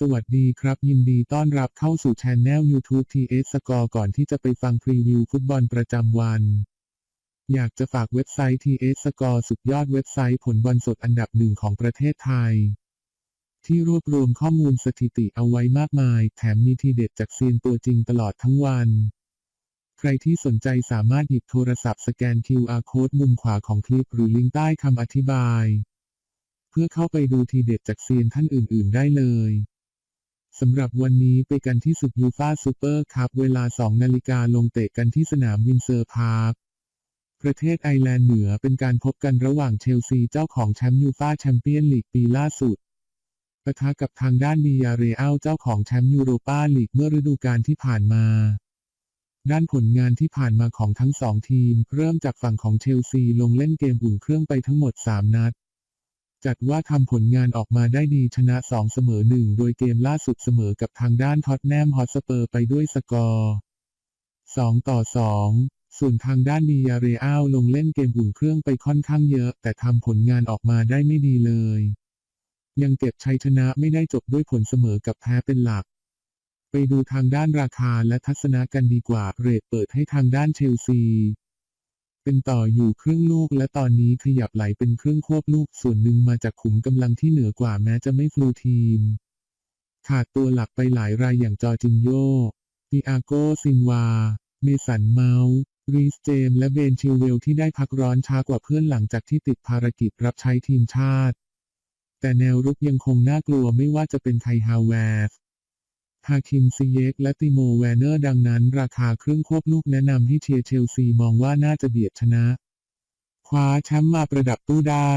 สวัสดีครับ ยินดีต้อนรับเข้าสู่ช anel YouTube TS Score ก่อนที่จะไปฟังพรีวิวฟุตบอลประจำวัน อยากจะฝากเว็บไซต์ TS Score สุดยอดเว็บไซต์ผลบอลสดอันดับหนึ่งของประเทศไทย ที่รวบรวมข้อมูลสถิติเอาไว้มากมาย แถมมีทีเด็ดจากเซียนตัวจริงตลอดทั้งวัน ใครที่สนใจสามารถหยิบโทรศัพท์สแกน QR Code มุมขวาของคลิปหรือลิงก์ใต้คำอธิบาย เพื่อเข้าไปดูทีเด็ดจากเซียนท่านอื่น ๆ ได้เลย สำหรับวันนี้ไปกันที่ศึกยูฟาซูเปอร์คัพเวลา 2 นาฬิกาลงเตะกันที่สนามวินเซอร์พาร์ค ประเทศไอร์แลนด์เหนือเป็นการพบกันระหว่างเชลซีเจ้าของแชมป์ยูฟาแชมเปี้ยนลีกปีล่าสุดปะทะกับทางด้านบียาเรอัลเจ้าของแชมป์ยูโรปาลีกเมื่อฤดูกาลที่ผ่านมา ด้านผลงานที่ผ่านมาของทั้งสองทีม เริ่มจากฝั่งของเชลซีลงเล่นเกมอุ่นเครื่องไปทั้งหมด 3 นัด จัดว่าทำผลงานออกมาได้ดีชนะ 2 เสมอ 1 โดยเกมล่าสุดเสมอกับทางด้านท็อตแนมฮอตสเปอร์ไปด้วยสกอร์ 2 ต่อ 2 ส่วนทางด้านบียาเรอัลลงเล่นเกมอุ่นเครื่องไปค่อนข้างเยอะ แต่ทำผลงานออกมาได้ไม่ดีเลย ยังเก็บชัยชนะไม่ได้จบด้วยผลเสมอกับแพ้เป็นหลัก ไปดูทางด้านราคาและทัศนะกันดีกว่าเรทเปิดให้ทางด้านเชลซี เป็นต่ออยู่ครึ่งลูกและตอนนี้ขยับไหลเป็นครึ่งควบลูกส่วนหนึ่งมาจากขุมกำลังที่เหนือกว่าแม้จะไม่ฟลูทีม ขาดตัวหลักไปหลายรายอย่างจอจินโยปิอาโกซินวา เมสันเมาส์รีสเจมส์และเบนชิลเวลที่ได้พักร้อนช้ากว่าเพื่อนหลังจากที่ติดภารกิจรับใช้ทีมชาติ แต่แนวรุกยังคงน่ากลัวไม่ว่าจะเป็นไคฮาวเวร์ ฮาคิมซีเยกและติโมแวนเนอร์ดังนั้น ราคาเครื่องควบลูกแนะนำให้เชียร์เชลซีมองว่าน่าจะเบียดชนะ คว้าแชมป์มาประดับตู้ได้